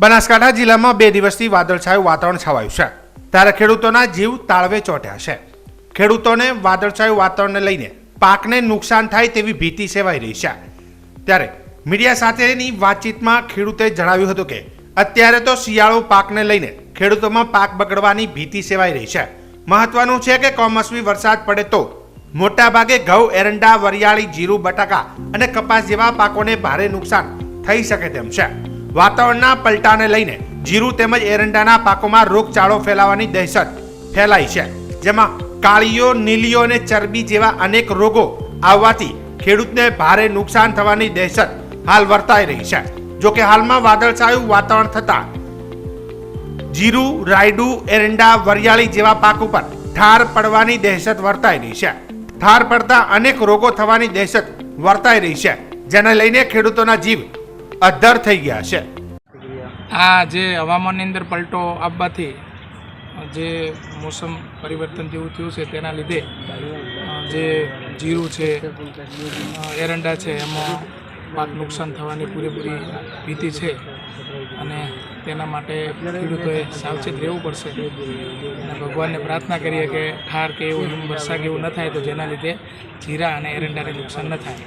બનાસકાંઠા જિલ્લામાં બે દિવસથી વાદળછાયું વાતાવરણ છવાયું છે. ત્યારે ખેડૂતોના જીવ તાળવે ચોટ્યા છે. ખેડૂતોને વાદળછાયું વાતાવરણને લઈને પાકને નુકસાન થાય તેવી ભીતિ સેવાઈ રહી છે. ત્યારે મીડિયા સાથેની વાતચીતમાં ખેડૂતે જણાવ્યું હતું કે, અત્યારે તો શિયાળો પાકને લઈને ખેડૂતોમાં પાક બગડવાની ભીતિ સેવાઈ રહી છે. મહત્વનું છે કે કમોસમી વરસાદ પડે તો મોટાભાગે ઘઉં, એરંડા, વરિયાળી, જીરું, બટાકા અને કપાસ જેવા પાકોને ભારે નુકસાન થઈ શકે તેમ છે. વાતાવરણના પલટાને લઈને જીરું તેમજ એરંડાના પાકોમાં રોગચાળો ફેલાવાની દહેશત ફેલાઈ છે. જેમાં કાળીઓ, નીલીઓ અને ચરબી જેવા અનેક રોગો આવવાથી ખેડૂતને ભારે નુકસાન થવાની દહેશત હાલ વર્તાઈ રહી છે. જોકે હાલમાં વાદળછાયું વાતાવરણ થતાં જીરું, રાયડું, એરંડા, વરિયાળી જેવા પાક ઉપર ઠાર પડવાની દહેશત વર્તાઈ રહી છે. ઠાર પડતા અનેક રોગો થવાની દહેશત વર્તાઈ રહી છે. જેને લઈને ખેડૂતોના જીવ અદ્ધર થઈ ગયા છે. આ જે હવામાનની અંદર પલટો આવવાથી જે મોસમ પરિવર્તન જેવું થયું છે તેના લીધે જે જીરું છે એરંડા છે, એમાં પાક નુકસાન થવાની પૂરેપૂરી ભીતિ છે અને તેના માટે ખેડૂતોએ સાવચેત રહેવું પડશે. અને ભગવાનને પ્રાર્થના કરીએ કે ઠાર કે એવું હિમ વર્ષા એવું ન થાય તો જેના લીધે જીરા અને એરંડાને નુકસાન ન થાય.